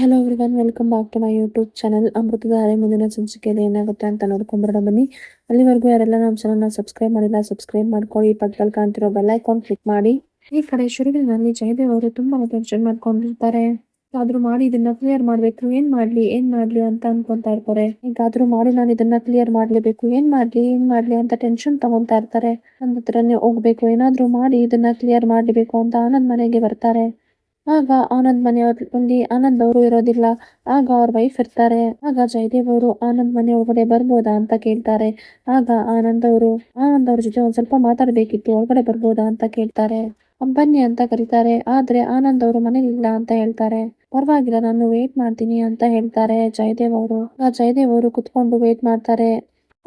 Hello everyone welcome back to my YouTube channel Amruthadhare ಮುಂದಿನ ಸಂಚಿಕೆಯಲ್ಲಿ ಏನಾಗುತ್ತೆ ಅಂತ ನೋಡ್ಕೊಂಡ್ಬರೋಣ ಬನ್ನಿ. ಅಲ್ಲಿವರೆಗೂ ಯಾರೆಲ್ಲ ನಮ್ಮ ಚಾನಲ್ನ ಸಬ್ಸ್ಕ್ರೈಬ್ ಮಾಡಿಲ್ಲ ಸಬ್ಸ್ಕ್ರೈಬ್ ಮಾಡ್ಕೊಳ್ಳಿ. ಪಕ್ಕದಲ್ಲಿ ಕಾಣ್ತಿರೋ ಬೆಲ್ ಐಕಾನ್ ಕ್ಲಿಕ್ ಮಾಡಿ. ಈ ಕಡೆ ಶುರುವಿನಲ್ಲಿ ಜಯದೇವ್ ಅವರು ತುಂಬಾ ಟೆನ್ಷನ್ ಮಾಡ್ಕೊಂಡಿರ್ತಾರೆ. ಆದ್ರೂ ಮಾಡಿ, ಇದನ್ನ ಕ್ಲಿಯರ್ ಮಾಡ್ಬೇಕು. ಏನ್ ಮಾಡ್ಲಿ ಏನ್ ಮಾಡ್ಲಿ ಅಂತ ಅನ್ಕೊಂತಾ ಇರ್ತಾರೆ. ಈಗಾದ್ರೂ ಮಾಡಿ, ನಾನು ಇದನ್ನ ಕ್ಲಿಯರ್ ಮಾಡ್ಲೇಬೇಕು. ಏನ್ ಮಾಡ್ಲಿ ಏನ್ ಮಾಡ್ಲಿ ಅಂತ ಟೆನ್ಷನ್ ತಗೊಂತಾ ಇರ್ತಾರೆ. ನನ್ನ ಹತ್ರನೇ ಹೋಗ್ಬೇಕು. ಏನಾದ್ರೂ ಮಾಡಿ, ಇದನ್ನ ಕ್ಲಿಯರ್ ಮಾಡ್ಲೇಬೇಕು ಅಂತ ಆನಂದ್ ಮನೆಗೆ ಬರ್ತಾರೆ. ಆಗ ಆನಂದ್ ಮನೆಯಲ್ಲಿ ಆನಂದ್ ಅವರು ಇರೋದಿಲ್ಲ. ಆಗ ಅವ್ರ ವೈಫ್ ಇರ್ತಾರೆ. ಆಗ ಜಯದೇವ್ ಅವರು ಆನಂದ್ ಮನೆ ಒಳಗಡೆ ಬರ್ಬೋದಾ ಅಂತ ಕೇಳ್ತಾರೆ. ಆಗ ಆನಂದ್ ಅವರು, ಆನಂದ್ ಅವ್ರ ಜೊತೆ ಒಂದ್ ಸ್ವಲ್ಪ ಮಾತಾಡ್ಬೇಕಿತ್ತು, ಒಳಗಡೆ ಬರ್ಬೋದಾ ಅಂತ ಕೇಳ್ತಾರೆ. ಬನ್ನಿ ಅಂತ ಕರೀತಾರೆ. ಆದ್ರೆ ಆನಂದ್ ಅವರು ಮನೇಲಿಲ್ಲ ಅಂತ ಹೇಳ್ತಾರೆ. ಪರವಾಗಿಲ್ಲ, ನಾನು ವೇಟ್ ಮಾಡ್ತೀನಿ ಅಂತ ಹೇಳ್ತಾರೆ ಜಯದೇವ್ ಅವರು. ಆ ಜಯದೇವ್ ಅವರು ಕುತ್ಕೊಂಡು ವೇಟ್ ಮಾಡ್ತಾರೆ.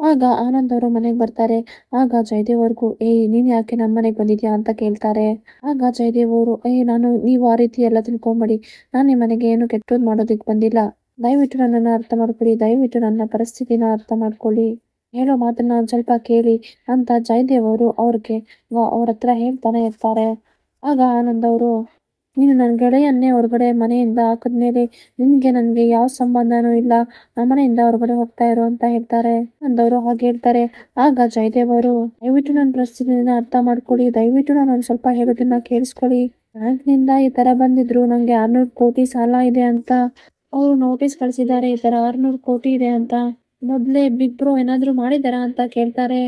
ಆಗ ಆನಂದ್ ಅವರು ಮನೆಗೆ ಬರ್ತಾರೆ. ಆಗ ಜಯದೇವ್ ಅವ್ರಿಗೂ ಏಯ್ ನೀನ್ ಯಾಕೆ ನಮ್ಮ ಮನೆಗೆ ಬಂದಿದ್ಯಾ? ಅಂತ ಕೇಳ್ತಾರೆ. ಆಗ ಜಯದೇವ್ ಅವರು ಏಯ್ ನಾನು ನೀವು ಆ ರೀತಿ ಎಲ್ಲ ತಿಳ್ಕೊಂಬೇಡಿ. ನಾನು ನಿಮ್ಮ ಮನೆಗೆ ಏನು ಕೆಟ್ಟದ್ದು ಮಾಡೋದಿಕ್ ಬಂದಿಲ್ಲ. ದಯವಿಟ್ಟು ನನ್ನನ್ನು ಅರ್ಥ ಮಾಡ್ಕೊಳ್ಳಿ ದಯವಿಟ್ಟು ನನ್ನ ಪರಿಸ್ಥಿತಿನ ಅರ್ಥ ಮಾಡ್ಕೊಳ್ಳಿ ಹೇಳೋ ಮಾತನ್ನ ಸ್ವಲ್ಪ ಕೇಳಿ ಅಂತ ಜಯದೇವ್ ಅವರು ಅವ್ರಿಗೆ ಅವ್ರ ಹತ್ರ ಹೇಳ್ತಾನೆ ಇರ್ತಾರೆ. ಆಗ ಆನಂದ್ ಅವರು ನೀನು ನನ್ನ ಗೆಳೆಯನ್ನೇ ಹೊರಗಡೆ ಮನೆಯಿಂದ ಹಾಕಿದ್ಮೇಲೆ ನಿನ್ಗೆ ನನ್ಗೆ ಯಾವ ಸಂಬಂಧನೂ ಇಲ್ಲ. ನಮ್ಮ ಮನೆಯಿಂದ ಹೊರಗಡೆ ಹೋಗ್ತಾ ಇರೋ ಅಂತ ಹೇಳ್ತಾರೆ. ಅಂದವರು ಹಾಗೆ ಹೇಳ್ತಾರೆ. ಆಗ ಜಯದೇವ್ ಅವರು, ದಯವಿಟ್ಟು ನನ್ನ ಪರಿಸ್ಥಿತಿನ ಅರ್ಥ ಮಾಡ್ಕೊಳ್ಳಿ. ದಯವಿಟ್ಟು ನಾನು ಒಂದ್ ಸ್ವಲ್ಪ ಹೇಳೋದನ್ನ ಕೇಳಿಸ್ಕೊಳ್ಳಿ. ಬ್ಯಾಂಕ್ನಿಂದ ಈ ತರ ಬಂದಿದ್ರು ನಂಗೆ ಆರ್ನೂರು ಕೋಟಿ ಸಾಲ ಇದೆ ಅಂತ. ಅವರು ನೋಟಿಸ್ ಕಳಿಸಿದ್ದಾರೆ, ಈ ತರ ಆರ್ನೂರು ಕೋಟಿ ಇದೆ ಅಂತ. ಮೊದ್ಲೇ ಬಿಗ್ ಬ್ರೋ ಏನಾದ್ರು ಮಾಡಿದಾರಾ ಅಂತ ಕೇಳ್ತಾರೆ.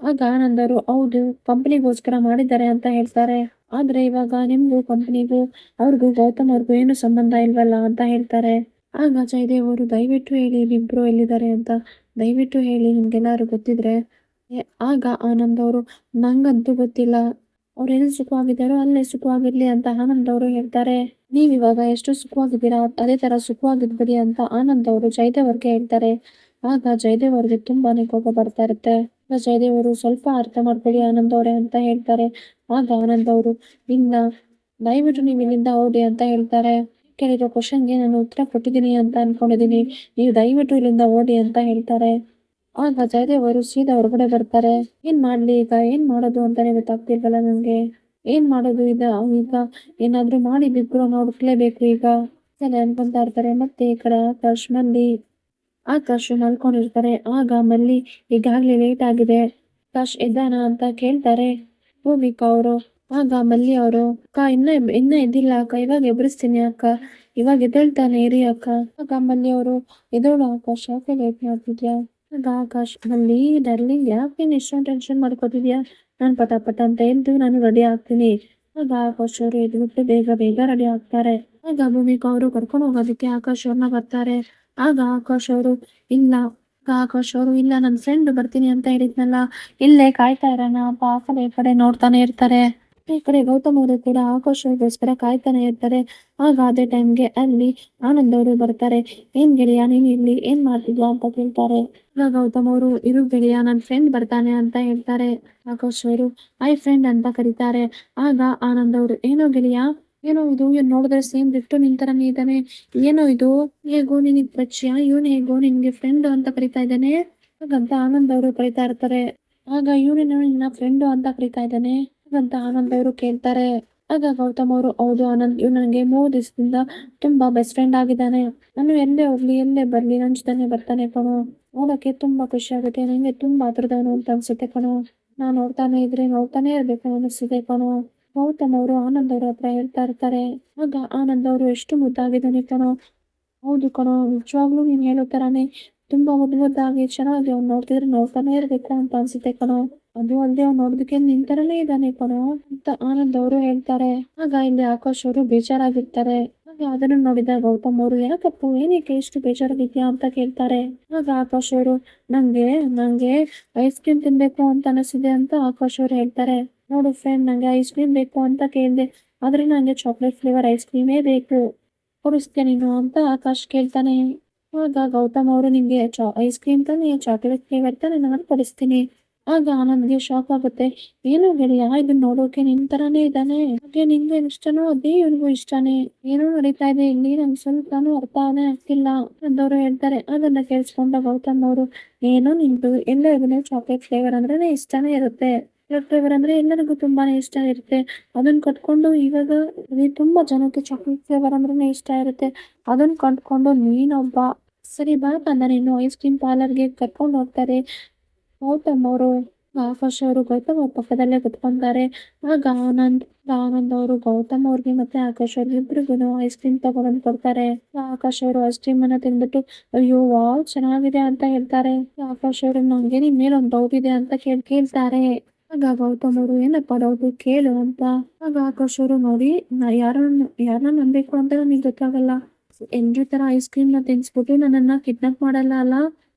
ಆಗ ಆನಂದರು, ಹೌದು, ಕಂಪನಿಗೋಸ್ಕರ ಮಾಡಿದ್ದಾರೆ ಅಂತ ಹೇಳ್ತಾರೆ. ಆದ್ರೆ ಇವಾಗ ನಿಮ್ಗೂ ಕಂಪನಿಗೂ ಅವ್ರಿಗೂ ಗೌತಮ್ ಅವ್ರಿಗೂ ಏನು ಸಂಬಂಧ ಇಲ್ವಲ್ಲ ಅಂತ ಹೇಳ್ತಾರೆ. ಆಗ ಅವರು ದಯವಿಟ್ಟು ಹೇಳಿ ಇಬ್ರು ಬ್ರೋ ಎಲ್ಲಿದ್ದಾರೆ ಅಂತ ದಯವಿಟ್ಟು ಹೇಳಿ ನಿಮ್ಗೆಲ್ಲಾರು ಗೊತ್ತಿದ್ರೆ. ಆಗ ಆನಂದ್ ಅವರು, ನಂಗಂತೂ ಗೊತ್ತಿಲ್ಲ. ಅವ್ರು ಎಲ್ಲಿ ಸುಖವಾಗಿದ್ದಾರೋ ಅಲ್ಲೇ ಸುಖವಾಗಿರ್ಲಿ ಅಂತ ಆನಂದ್ ಅವರು ಹೇಳ್ತಾರೆ. ನೀವ್ ಇವಾಗ ಎಷ್ಟು ಸುಖವಾಗಿದ್ದೀರಾ? ಅದೇ ತರ ಸುಖವಾಗಿದ್ಬಿಡಿ ಅಂತ ಆನಂದ್ ಅವರು ಜಯದೇವ್ ಅವ್ರಿಗೆ ಹೇಳ್ತಾರೆ. ಆಗ ಜಯದೇವ್ ಅವ್ರಿಗೆ ತುಂಬಾನೇ ಕೋಪ ಬರ್ತಾ ಇರುತ್ತೆ. ಜಯದೇವ್ ಅವರು ಸ್ವಲ್ಪ ಅರ್ಥ ಮಾಡ್ಕೊಳ್ಳಿ ಆನಂದ್ ಅವರೇ ಅಂತ ಹೇಳ್ತಾರೆ. ಆಗ ಆನಂದ್ ಇಲ್ಲ ದಯವಿಟ್ಟು ನೀವು ಇಲ್ಲಿಂದ ಹೋಗಿ ಅಂತ ಹೇಳ್ತಾರೆ. ಕೇಳಿರೋ ಕ್ವಶನ್ಗೆ ನಾನು ಉತ್ತರ ಕೊಟ್ಟಿದ್ದೀನಿ ಅಂತ ಅನ್ಕೊಂಡಿದ್ದೀನಿ. ನೀವು ದಯವಿಟ್ಟು ಇಲ್ಲಿಂದ ಓಡಿ ಅಂತ ಹೇಳ್ತಾರೆ. ಆಗ ಜಯದೇವ್ ಅವರು ಸೀದಾ ಹೊರಗಡೆ ಬರ್ತಾರೆ. ಏನ್ ಮಾಡ್ಲಿ ಈಗ? ಏನ್ ಮಾಡೋದು ಅಂತಾನೆ ಗೊತ್ತಾಗ್ತಿಲ್ವಲ್ಲ ನಂಗೆ ಏನ್ ಮಾಡೋದು ಈಗ? ಈಗ ಏನಾದ್ರೂ ಮಾಡಿ ಬಿಬ್ರು ನೋಡ್ಲೇಬೇಕು ಈಗ. ಸರಿ ಅನ್ಕೊಂತಾ ಇರ್ತಾರೆ. ಮತ್ತೆ ಈ ಕಡೆ ಆಕಾಶ್, ಮಲ್ಲಿ. ಆಕಾಶ್ ಮಲ್ಕೊಂಡಿರ್ತಾರೆ. ಆಗ ಮಲ್ಲಿ ಈಗಾಗ್ಲೇ ಲೇಟ್ ಆಗಿದೆ. ಆಕಾಶ್ ಇದ್ದಾನ ಅಂತ ಕೇಳ್ತಾರೆ. ಭೂಮಿಕಾ ಅವರು, ಆಗ ಮಲ್ಲಿ ಅವರು, ಅಕ್ಕ, ಇನ್ನ ಇನ್ನ ಎದ್ದಿಲ್ಲ ಅಕ್ಕ, ಇವಾಗ ಎಬ್ರಿಸ್ತೀನಿ ಅಕ್ಕ, ಇವಾಗ ಎದ್ದೇಳ್ತಾನೆ, ಇರಿ ಅಕ್ಕ. ಆಗ ಮಲ್ಲಿ ಅವರು ಎದೋಳು ಆಕಾಶ ಯಾಕೆ ಲೇಟ್ ಮಾಡ್ತಿದ್ಯಾ? ಆಗ ಆಕಾಶ್, ಮಲ್ಲಿ, ಡರ್ಲಿಂಗ್, ಯಾಕೆ ಇಷ್ಟೊಂದು ಟೆನ್ಷನ್ ಮಾಡ್ಕೋತಿದ್ಯಾ? ನಾನು ಪಟ ಪಟ ಅಂತ ಎದ್ದು ನಾನು ರೆಡಿ ಆಗ್ತೀನಿ. ಆಗ ಆಕಾಶ್ ಅವರು ಎದ್ಬಿಟ್ಟು ಬೇಗ ಬೇಗ ರೆಡಿ ಆಗ್ತಾರೆ. ಆಗ ಭೂಮಿಕಾ ಅವರು ಕರ್ಕೊಂಡು ಹೋಗೋದಕ್ಕೆ ಆಕಾಶ್ ಅವ್ರನ್ನ ಬರ್ತಾರೆ. ಆಗ ಆಕಾಶ್ ಅವರು, ಇಲ್ಲ ಆಕಾಶ್ ಅವರು ಇಲ್ಲ ನನ್ನ ಫ್ರೆಂಡ್ ಬರ್ತೀನಿ ಅಂತ ಹೇಳಿದ್ನಲ್ಲ, ಇಲ್ಲೇ ಕಾಯ್ತಾ ಇರೋಣ, ಪಾಪ ಈ ಕಡೆ ನೋಡ್ತಾನೆ ಇರ್ತಾರೆ. ಈ ಕಡೆ ಗೌತಮ್ ಅವರು ಕೂಡ ಆಕೋಶಗೋಸ್ಕರ ಕಾಯ್ತಾನೆ ಇರ್ತಾರೆ. ಆಗ ಅದೇ ಟೈಮ್ಗೆ ಅಲ್ಲಿ ಆನಂದ್ ಅವರು ಬರ್ತಾರೆ. ಏನ್ ಗೆಳೆಯ, ನೀನ್ ಇಲ್ಲಿ ಏನ್ ಮಾಡ್ತಿದ್ಯಾ ಅಂತ ಕೇಳ್ತಾರೆ. ಈಗ ಗೌತಮ್ ಅವರು, ಇರು ಗೆಳೆಯ, ನನ್ ಫ್ರೆಂಡ್ ಬರ್ತಾನೆ ಅಂತ ಹೇಳ್ತಾರೆ. ಆಕೋಶ್ ಅವರು ಐ ಫ್ರೆಂಡ್ ಅಂತ ಕರೀತಾರೆ. ಆಗ ಆನಂದ್ ಅವರು, ಏನೋ ಗೆಳೆಯ ಏನೋ ಇದು ಇವ್ನು ನೋಡಿದ್ರೆ ಸೇಮ್ ಬಿಟ್ಟು ನಿನ್ ತರನೇ ಇದ್ದಾನೆ. ಏನೋ ಇದು, ಹೇಗೋ ನಿನಗ್ ಪರಿಚಯ, ಇವನು ಹೇಗೋ ನಿನ್ಗೆ ಫ್ರೆಂಡ್ ಅಂತ ಕರಿತಾ ಇದ್ದಾನೆ. ಹಾಗಂತ ಆನಂದ್ ಅವರು ಕರಿತಾ ಇರ್ತಾರೆ. ಆಗ ಇವನೇನೋ ನಿನ್ನ ಫ್ರೆಂಡ್ ಅಂತ ಕರಿತಾ ಇದ್ದಾನೆ. ಹಾಗಂತ ಆನಂದ್ ಅವರು ಕೇಳ್ತಾರೆ. ಆಗ ಗೌತಮ್ ಅವರು, ಹೌದು ಆನಂದ್ ಇವ್ ನನಗೆ ಮೂರು ದಿವಸದಿಂದ ತುಂಬಾ ಬೆಸ್ಟ್ ಫ್ರೆಂಡ್ ಆಗಿದ್ದಾನೆ. ನಾನು ಎಲ್ಲೇ ಹೋಗ್ಲಿ, ಎಲ್ಲೇ ಬರ್ಲಿ, ನನ್ ಬರ್ತಾನೆ ಕಣು. ನೋಡಕ್ಕೆ ತುಂಬಾ ಖುಷಿ ಆಗುತ್ತೆ ನಂಗೆ ತುಂಬಾ ಹತ್ರದವನು ಅಂತ ಅನ್ಸುತ್ತೆ ಕಣು. ನಾನ್ ನೋಡ್ತಾನೆ ಇದ್ರೆ ನೋಡ್ತಾನೆ ಇರ್ಬೇಕು ಅನಿಸುತ್ತೆ ಕಣೋ. ಗೌತಮ್ ಆನಂದ್ ಅವ್ರ ಹತ್ರ ಹೇಳ್ತಾ ಇರ್ತಾರೆ. ಆಗ ಆನಂದ್ ಅವರು ಎಷ್ಟು ಮುದ್ದಾಗಿದ್ದಾನೆ ಕಣೋ. ಹೌದು ಕಣೋ, ನಿಜವಾಗ್ಲೂ ನೀನ್ ಹೇಳೋ ತರಾನೆ ತುಂಬಾ ಮುದ್ದು ಮುದ್ದಾಗಿ ಚೆನ್ನಾಗಿ ಅವ್ನು ನೋಡ್ತಿದ್ರೆ ನೋಡ್ತಾನೆ ಇರ್ಬೇಕು ಅಂತ ಅನ್ಸುತ್ತೆ ಕಣೋ. ಅದು ಅಲ್ಲದೆ ಅವ್ನು ನೋಡೋದಕ್ಕೆ ನಿಂತರನೇ ತರನೇ ಇದ್ದಾನೆ ಕಣೋ ಅಂತ ಆನಂದ್ ಅವರು ಹೇಳ್ತಾರೆ. ಆಗ ಇಲ್ಲಿ ಆಕಾಶ್ ಅವರು ಬೇಜಾರಾಗಿರ್ತಾರೆ. ಆಗ ಅದನ್ನು ನೋಡಿದ ಗೌತಮ್ ಅವರು ಯಾಕಪ್ಪ, ಏನಕ್ಕೆ ಎಷ್ಟು ಬೇಜಾರಾಗಿದ್ಯಾ ಅಂತ ಕೇಳ್ತಾರೆ. ಆಗ ಆಕಾಶ್ ಅವರು, ನಂಗೆ ನಂಗೆ ಐಸ್ ಕ್ರೀಮ್ ತಿನ್ಬೇಕು ಅಂತ ಅನಿಸಿದೆ ಅಂತ ಆಕಾಶ್ ಅವರು ಹೇಳ್ತಾರೆ. ನೋಡು ಫ್ರೆಂಡ್ ನಂಗೆ ಐಸ್ ಕ್ರೀಮ್ ಬೇಕು ಅಂತ ಕೇಳಿದೆ. ಆದ್ರೆ ನಂಗೆ ಚಾಕ್ಲೇಟ್ ಫ್ಲೇವರ್ ಐಸ್ ಕ್ರೀಮೇ ಬೇಕು. ಕೊಡಿಸ್ತೀಯ ನೀನು ಅಂತ ಆಕಾಶ್ ಕೇಳ್ತಾನೆ. ಆಗ ಗೌತಮ್ ಅವರು ನಿಮಗೆ ಚಾ ಐಸ್ ಕ್ರೀಮ್ ತಾನೆ ಚಾಕ್ಲೇಟ್ ಫ್ಲೇವರ್ ತಾನೆ ನಾನು ಕೊಡಿಸ್ತೀನಿ. ಆಗ ಆನಂದ್ಗೆ ಶಾಕ್ ಆಗುತ್ತೆ. ಏನೋ ಗೆಳೆಯ ಇದನ್ನ ನೋಡೋಕೆ ನಿನ್ ತರಾನೇ ಇದ್ದಾನೆ. ಹಾಗೆ ನಿಂಗೆ ಇಷ್ಟನೋ ಅದೇ ಇವನಿಗೂ ಇಷ್ಟನೇ. ಏನೋ ನಡೀತಾ ಇದೆ, ಇಲ್ಲಿ ನಂಗೆ ಸ್ವಲ್ಪನೂ ಅರ್ಥನೇ ಆಗ್ತಿಲ್ಲ ಅಂದವರು ಹೇಳ್ತಾರೆ. ಅದನ್ನ ಕೇಳಿಸ್ಕೊಂಡ ಗೌತಮ್ ಅವರು, ಏನೋ ನಿಂದು ಎಲ್ಲರಿಗೂ ಚಾಕ್ಲೇಟ್ ಫ್ಲೇವರ್ ಅಂದ್ರೆ ಇಷ್ಟನೇ ಇರುತ್ತೆ. ಚಾಕ್ಲೇಟ್ ಫ್ಲೇವರ್ ಅಂದ್ರೆ ಎಲ್ಲರಿಗೂ ತುಂಬಾನೇ ಇಷ್ಟ ಇರುತ್ತೆ. ಅದನ್ನ ಕಟ್ಕೊಂಡು ಇವಾಗ ತುಂಬಾ ಜನಕ್ಕೆ ಚಾಕ್ಲೇಟ್ ಫ್ಲೇವರ್ ಅಂದ್ರೆ ಇಷ್ಟ ಇರುತ್ತೆ. ಅದನ್ನ ಕಟ್ಕೊಂಡು ನೀನೊಬ್ಬ ಸರಿ ಬಾ ನಾನು ನೀನು ಐಸ್ ಕ್ರೀಮ್ ಪಾರ್ಲರ್ಗೆ ಕರ್ಕೊಂಡು ಹೋಗ್ತಾರೆ. ಗೌತಮ್ ಅವರು, ಆಕಾಶ್ ಅವರು ಗೌತಮ್ ಅವ್ರ ಪಕ್ಕದಲ್ಲೇ ಕುತ್ಕೊಂತಾರೆ. ಆಗ ಆನಂದ್ ಆನಂದ್ ಅವರು ಗೌತಮ್ ಅವ್ರಿಗೆ ಮತ್ತೆ ಆಕಾಶ್ ಅವ್ರಿಗೆ ಇಬ್ರಿಗೂ ಐಸ್ ಕ್ರೀಮ್ ತಗೊಂಡ್ ಕೊಡ್ತಾರೆ. ಆಕಾಶ್ ಅವರು ಐಸ್ ಕ್ರೀಮ್ ಅನ್ನ ತಿಂದ್ಬಿಟ್ಟು, ಅಯ್ಯೋ ವಾಲ್ ಚೆನ್ನಾಗಿದೆ ಅಂತ ಹೇಳ್ತಾರೆ. ಆಕಾಶ್ ಅವರು ನಂಗೆ ನಿನ್ ಮೇಲೆ ಒಂದು ಡೌಟ್ ಇದೆ ಅಂತ ಕೇಳ್, ಕೇಳ್ತಾರೆ. ಆಗ ಗೌತಮ್ ಅವರು ಏನಪ್ಪ ಡೌಟ್? ಕೇಳು ಅಂತ. ಆಗ ಆಕಾಶ್ ಅವರು ನೋಡಿ, ನಾ ಯಾರನ್ನ ಯಾರನ್ನ ನಂಬೇಕು ಅಂತ ನನಗೆ ಗೊತ್ತಾಗಲ್ಲ. ಎಲ್ರ ತರ ಐಸ್ ಕ್ರೀಮ್ನ ತಿನ್ಸ್ಬಿಟ್ಟು ನನ್ನನ್ನ ಕಿಡ್ನಾಪ್ ಮಾಡಲ್ಲ ಅಲ್ಲ?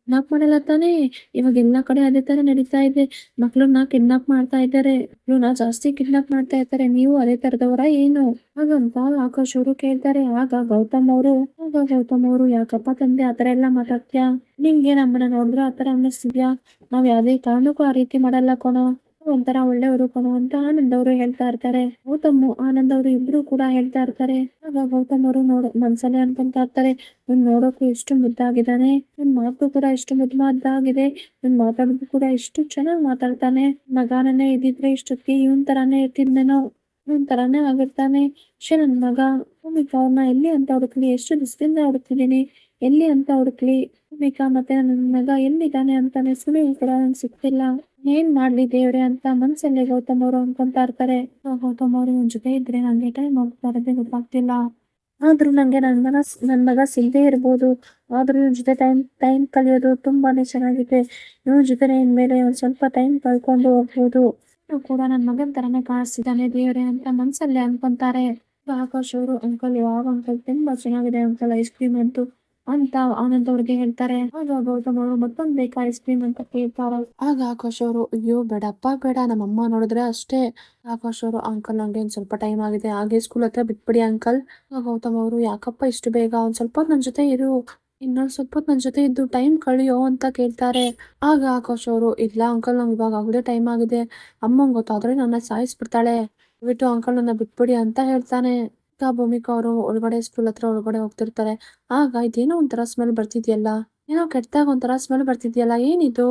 ಕಿಡ್ನಾಪ್ ಮಾಡಲ್ಲ ತಾನೇ? ಇವಾಗ ಎಲ್ಲಾ ಕಡೆ ಅದೇ ತರ ನಡೀತಾ ಇದೆ. ಮಕ್ಳನ್ನ ಕಿಡ್ನಾಪ್ ಮಾಡ್ತಾ ಇದ್ದಾರೆ. ಮಕ್ಳನ್ನ ಜಾಸ್ತಿ ಕಿಡ್ನಾಪ್ ಮಾಡ್ತಾ ಇರ್ತಾರೆ. ನೀವು ಅದೇ ತರದವರ ಏನು? ಹಾಗಂತ ಆಕಾಶ್ ಅವರು ಕೇಳ್ತಾರೆ. ಆಗ ಗೌತಮ್ ಅವರು ಆಗ ಗೌತಮ್ ಅವರು ಯಾಕಪ್ಪ ತಂದೆ ಆತರ ಎಲ್ಲ ಮಾತಾಡ್ತೀಯಾ? ನಿಂಗೆ ನಮ್ಮನ್ನ ನೋಡಿದ್ರೆ ಆತರ ಅನ್ನಿಸ್ತಿದ್ಯಾ? ನಾವ್ ಯಾವ್ದೇ ಕಾರಣಕ್ಕೂ ಆ ರೀತಿ ಮಾಡಲ್ಲ ಕಣೋ. ಒಂಥರ ಒಳ್ಳೆಯವರು ಕಣೋ ಅಂತ ಆನಂದ್ ಅವರು ಹೇಳ್ತಾ ಇರ್ತಾರೆ. ಗೌತಮ್, ಆನಂದ್ ಅವರು ಇಬ್ರು ಕೂಡ ಹೇಳ್ತಾ ಇರ್ತಾರೆ. ಆಗ ಗೌತಮ್ ಅವರು ನೋಡ ಮನ್ಸಲ್ಲೇ ಅನ್ಕೊಂತ ಇರ್ತಾರೆ. ಇವ್ನ್ ನೋಡೋಕು ಎಷ್ಟು ಮುದ್ದಾಗಿದ್ದಾನೆ. ಇವ್ನ್ ಮಾತು ಕೂಡ ಎಷ್ಟು ಮುದ್ದು ಮುದ್ದಾಗಿದೆ ಇವ್ನ್ ಮಾತಾಡೋದು ಕೂಡ ಎಷ್ಟು ಚೆನ್ನಾಗಿ ಮಾತಾಡ್ತಾನೆ. ಮಗನೇ ಇದ್ದಿದ್ರೆ ಇಷ್ಟೊತ್ತಿಗೆ ಇವನ್ ತರಾನೇ ಇರ್ತಿದ್ನೇನೋ? ಇವನ್ ತರಾನೇ ಆಗಿರ್ತಾನೆ. ಶೇ ನನ್ ಮಗ, ಭೂಮಿಕಾ ಅವ್ರನ್ನ ಎಲ್ಲಿ ಅಂತ ಹುಡುಕ್ಲಿ? ಎಷ್ಟು ದಿವಸದಿಂದ ಹುಡುಕ್ತಿದ್ದೀನಿ? ಎಲ್ಲಿ ಅಂತ ಹುಡುಕ್ಲಿ? ಭೂಮಿಕಾ ಮತ್ತೆ ನನ್ನ ಮಗ ಎಲ್ಲಿದ್ದಾನೆ ಅಂತಾನೆ ಸುಳಿವು ಕೂಡ ನಂಗೆ ಸಿಗ್ತಿಲ್ಲ. ಏನ್ ಮಾಡ್ಲಿ ದೇವ್ರೆ ಅಂತ ಮನ್ಸಲ್ಲಿ ಗೌತಮ್ ಅವರು ಅನ್ಕೊಂತಾ ಇರ್ತಾರೆ. ಗೌತಮ್ ಅವರು ಇವನ್ ಜೊತೆ ಇದ್ರೆ ನಂಗೆ ಟೈಮ್ ಹೋಗ್ತಾ ಇರೋದೇ ಗೊತ್ತಾಗ್ತಿಲ್ಲ. ಆದ್ರೂ ನಂಗೆ ನನ್ ಮಗ ನನ್ ಮಗ ಸಿಗದೆ ಇರ್ಬೋದು. ಆದ್ರೂ ಇವ್ನ ಜೊತೆ ಟೈಮ್ ಟೈಮ್ ಕಲಿಯೋದು ತುಂಬಾನೇ ಚೆನ್ನಾಗಿದೆ. ಇವನ್ ಜೊತೆ ಇನ್ಮೇಲೆ ಒಂದ್ ಸ್ವಲ್ಪ ಟೈಮ್ ಕಳ್ಕೊಂಡು ಹೋಗ್ಬೋದು. ಕೂಡ ನನ್ ಮಗನ್ ತರಾನೇ ಕಾಣಿಸ್ತಿದ್ದಾನೆ ದೇವ್ರೆ ಅಂತ ಮನ್ಸಲ್ಲೇ ಅನ್ಕೊಂತಾರೆ. ಆಕಾಶ್ ಅವರು ಅಂಕಲ್ ಯಾವ ಅಂಕಲ್ ತುಂಬಾ ಚೆನ್ನಾಗಿದೆ ಅಂಕಲ್ ಐಸ್ ಕ್ರೀಮ್ ಅಂತೂ. ಅಂತ ಅವ್ರಿಗೆ ಹೇಳ್ತಾರೆ. ಆಗ ಗೌತಮ್ ಅವರು ಮತ್ತೊಂದ್ ಬೇಕಾ ಐಸ್ ಕ್ರೀಮ್ ಅಂತ ಕೇಳ್ತಾರೆ. ಆಗ ಆಕಾಶ್ ಅವರು, ಅಯ್ಯೋ, ಬೇಡಪ್ಪ, ಬೇಡ. ನಮ್ಮಮ್ಮ ನೋಡಿದ್ರೆ ಅಷ್ಟೇ. ಆಕಾಶ್ ಅವರು, ಅಂಕಲ್, ನಂಗೆ ಒಂದ್ ಸ್ವಲ್ಪ ಟೈಮ್ ಆಗಿದೆ. ಹಾಗೆ ಸ್ಕೂಲ್ ಹತ್ರ ಬಿಟ್ಬಿಡಿ, ಅಂಕಲ್. ಗೌತಮ್ ಅವರು, ಯಾಕಪ್ಪ ಇಷ್ಟು ಬೇಗ? ಒಂದ್ ಸ್ವಲ್ಪ ನನ್ ಜೊತೆ ಇರು. ಇನ್ನೊಂದ್ ಸ್ವಲ್ಪ ನನ್ ಜೊತೆ ಇದ್ದು ಟೈಮ್ ಕಳಿಯೋ ಅಂತ ಕೇಳ್ತಾರೆ. ಆಗ ಆಕಾಶ್ ಅವರು, ಇಲ್ಲ, ಅಂಕಲ್, ನಂಗೆ ಇವಾಗ ಆಗದೆ ಟೈಮ್ ಆಗಿದೆ. ಅಮ್ಮಂಗ್ ಗೊತ್ತಾದ್ರೆ ನನ್ನ ಸಾಯಿಸ್ಬಿಡ್ತಾಳೆ. ಬಿಟ್ಟು ಅಂಕಲ್ ನನ್ನ ಬಿಟ್ಬಿಡಿ ಅಂತ ಹೇಳ್ತಾನೆ. ಆಗ ಭೂಮಿಕಾ ಅವರು ಒಳಗಡೆ ಸ್ಕೂಲ್ ಹತ್ರ ಒಳಗಡೆ ಹೋಗ್ತಿರ್ತಾರೆ. ಆಗ ಇದೇನೋ ಒಂಥರ ಸ್ಮೆಲ್ ಬರ್ತಿದ್ಯಲ್ಲ? ಏನೋ ಕೆಟ್ಟದಾಗ ಒಂಥರ ಸ್ಮೆಲ್ ಬರ್ತಿದ್ಯಲ್ಲ? ಏನಿದು?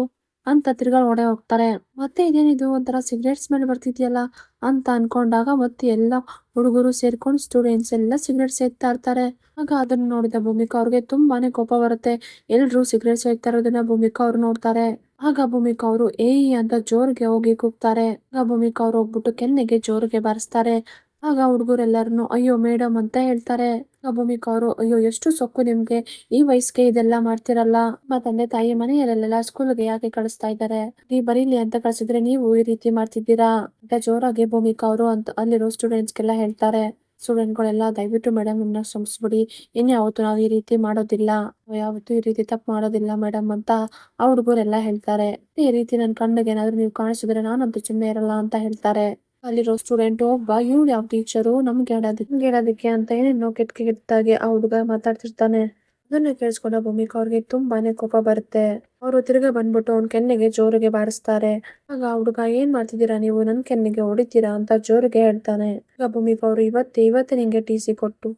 ಅಂತ ತಿರ್ಗಾ ಒಡೆ ಹೋಗ್ತಾರೆ. ಮತ್ತೆ ಇದೇನಿದು? ಒಂಥರ ಸಿಗರೇಟ್ ಸ್ಮೆಲ್ ಬರ್ತಿದ್ಯಲ್ಲ? ಅಂತ ಅನ್ಕೊಂಡಾಗ ಮತ್ತೆ ಎಲ್ಲ ಹುಡುಗರು ಸೇರ್ಕೊಂಡು ಸ್ಟೂಡೆಂಟ್ಸ್ ಎಲ್ಲ ಸಿಗರೇಟ್ ಸೇರ್ತಾ ಇರ್ತಾರೆ. ಆಗ ಅದನ್ನ ನೋಡಿದ ಭೂಮಿಕಾ ಅವ್ರಿಗೆ ತುಂಬಾನೇ ಕೋಪ ಬರುತ್ತೆ. ಎಲ್ರು ಸಿಗರೇಟ್ ಸೇರ್ತಾ ಇರೋದನ್ನ ಭೂಮಿಕಾ ಅವ್ರು ನೋಡ್ತಾರೆ. ಆಗ ಭೂಮಿಕಾ ಅವರು ಏಯ್ ಅಂತ ಜೋರಿಗೆ ಹೋಗಿ ಕೂಗ್ತಾರೆ. ಆಗ ಭೂಮಿಕಾ ಅವ್ರು ಹೋಗ್ಬಿಟ್ಟು ಕೆನ್ನೆಗೆ ಜೋರಿಗೆ ಬಾರಿಸ್ತಾರೆ. ಆಗ ಹುಡುಗರೆಲ್ಲರೂ ಅಯ್ಯೋ ಮೇಡಮ್ ಅಂತ ಹೇಳ್ತಾರೆ. ಭೂಮಿಕಾ ಅವರು, ಅಯ್ಯೋ ಎಷ್ಟು ಸೊಕ್ಕು ನಿಮ್ಗೆ. ಈ ವಯಸ್ಸಿಗೆ ಇದೆಲ್ಲ ಮಾಡ್ತಿರಲ್ಲ? ನಮ್ಮ ತಂದೆ ತಾಯಿ ಮನೆಯಲ್ಲೆಲ್ಲ ಸ್ಕೂಲ್ಗೆ ಯಾಕೆ ಕಳಿಸ್ತಾ ಇದ್ದಾರೆ? ನೀ ಬರೀಲಿ ಅಂತ ಕಳ್ಸಿದ್ರೆ ನೀವು ಈ ರೀತಿ ಮಾಡ್ತಿದ್ದೀರಾ? ಅಂತ ಜೋರಾಗಿ ಭೂಮಿಕಾ ಅವರು ಅಂತ ಅಲ್ಲಿರೋ ಸ್ಟೂಡೆಂಟ್ಸ್ಗೆಲ್ಲ ಹೇಳ್ತಾರೆ. ಸ್ಟೂಡೆಂಟ್ಗಳೆಲ್ಲ ದಯವಿಟ್ಟು ಮೇಡಮ್ ನಿಮ್ನ ಕ್ಷಮಿಸ್ಬಿಡಿ. ಇನ್ಯಾವತ್ತು ನಾವು ಈ ರೀತಿ ಮಾಡೋದಿಲ್ಲ. ಯಾವತ್ತೂ ಈ ರೀತಿ ತಪ್ಪು ಮಾಡೋದಿಲ್ಲ ಮೇಡಮ್ ಅಂತ ಆ ಹುಡುಗರೆಲ್ಲ ಹೇಳ್ತಾರೆ. ಈ ರೀತಿ ನನ್ನ ಕಣ್ಣಿಗೆ ಏನಾದ್ರು ನೀವು ಕಾಣಿಸಿದ್ರೆ ನಾನಂತೂ ಚಿನ್ನ ಇರಲ್ಲ ಅಂತ ಹೇಳ್ತಾರೆ. ಅಲ್ಲಿರೋ ಸ್ಟೂಡೆಂಟ್ ಒಬ್ಬ ಇವ್ಳು ಯಾವ ಟೀಚರು ನಮ್ಗೆ ಹೇಳೋದಕ್ಕೆ ಹೇಳೋದಕ್ಕೆ ಅಂತ ಏನೇನೋ ಕೆಟ್ಟ ಕೆಟ್ಟದಾಗಿ ಆ ಹುಡುಗ ಮಾತಾಡ್ತಿರ್ತಾನೆ. ಅದನ್ನ ಕೇಳಿಸ್ಕೊಂಡ ಭೂಮಿಕಾ ಅವ್ರಿಗೆ ತುಂಬಾನೇ ಕೋಪ ಬರುತ್ತೆ. ಅವರು ತಿರ್ಗಾ ಬಂದ್ಬಿಟ್ಟು ಅವ್ನ ಕೆನ್ನೆಗೆ ಜೋರಿಗೆ ಬಾರಿಸ್ತಾರೆ. ಆಗ ಆ ಹುಡುಗ, ಏನ್ ಮಾಡ್ತಿದ್ದೀರಾ ನೀವು? ನನ್ ಕೆನ್ನೆಗೆ ಹೊಡಿತೀರಾ? ಅಂತ ಜೋರಿಗೆ ಹೇಳ್ತಾನೆ. ಆಗ ಭೂಮಿಕಾ ಅವರು, ಇವತ್ತೆ ಇವತ್ತೆ ನಿಂಗೆ ಟಿ ಸಿ ಕೊಟ್ಟು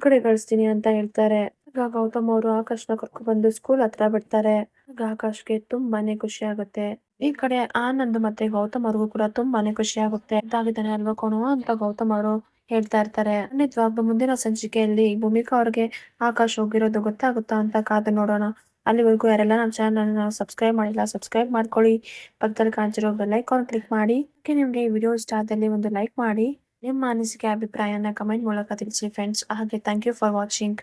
ಕಡೆ ಕಳಿಸ್ತೀನಿ ಅಂತ ಹೇಳ್ತಾರೆ. ಆಗ ಗೌತಮ್ ಅವರು ಆಕಾಶ್ನ ಕರ್ಕೊಂಡು ಬಂದು ಸ್ಕೂಲ್ ಹತ್ರ ಬಿಡ್ತಾರೆ. ಆಗ ಆಕಾಶ್ಗೆ ತುಂಬಾನೇ ಖುಷಿ ಆಗುತ್ತೆ. ಈ ಕಡೆ ಆನಂದ್ ಮತ್ತೆ ಗೌತಮ್ ಅವ್ರಿಗೂ ಕೂಡ ತುಂಬಾನೇ ಖುಷಿ ಆಗುತ್ತೆ. ಇದಾಗಿದ್ದಾನೆ ಅಲ್ವಾ ಕೋಣ ಅಂತ ಗೌತಮ್ ಅವರು ಹೇಳ್ತಾ ಇರ್ತಾರೆ. ಖಂಡಿತವಾಗ್ಲೂ ಮುಂದಿನ ಸಂಚಿಕೆಯಲ್ಲಿ ಭೂಮಿಕಾ ಅವ್ರಿಗೆ ಆಕಾಶ ಹೋಗಿರೋದು ಗೊತ್ತಾಗುತ್ತಾ ಅಂತ ಕಾದು ನೋಡೋಣ. ಅಲ್ಲಿವರೆಗೂ ಯಾರೆಲ್ಲ ನಮ್ಮ ಚಾನಲ್ನ ಸಬ್ಸ್ಕ್ರೈಬ್ ಮಾಡಿಲ್ಲ ಸಬ್ಸ್ಕ್ರೈಬ್ ಮಾಡ್ಕೊಳ್ಳಿ. ಪಕ್ಕದಲ್ಲಿ ಕಾಣಿಸಿರೋ ಬೆಲ್ ಐಕಾನ್ ಕ್ಲಿಕ್ ಮಾಡಿ. ನಿಮಗೆ ಈ ವಿಡಿಯೋ ಇಷ್ಟ ಆದಲ್ಲಿ ಒಂದು ಲೈಕ್ ಮಾಡಿ. ನಿಮ್ಮ ಅನಿಸಿಕೆ, ಅಭಿಪ್ರಾಯನ ಕಮೆಂಟ್ ಮೂಲಕ ತಿಳಿಸಿ ಫ್ರೆಂಡ್ಸ್ ಹಾಗೆ ಥ್ಯಾಂಕ್ ಯು ಫಾರ್ ವಾಚಿಂಗ್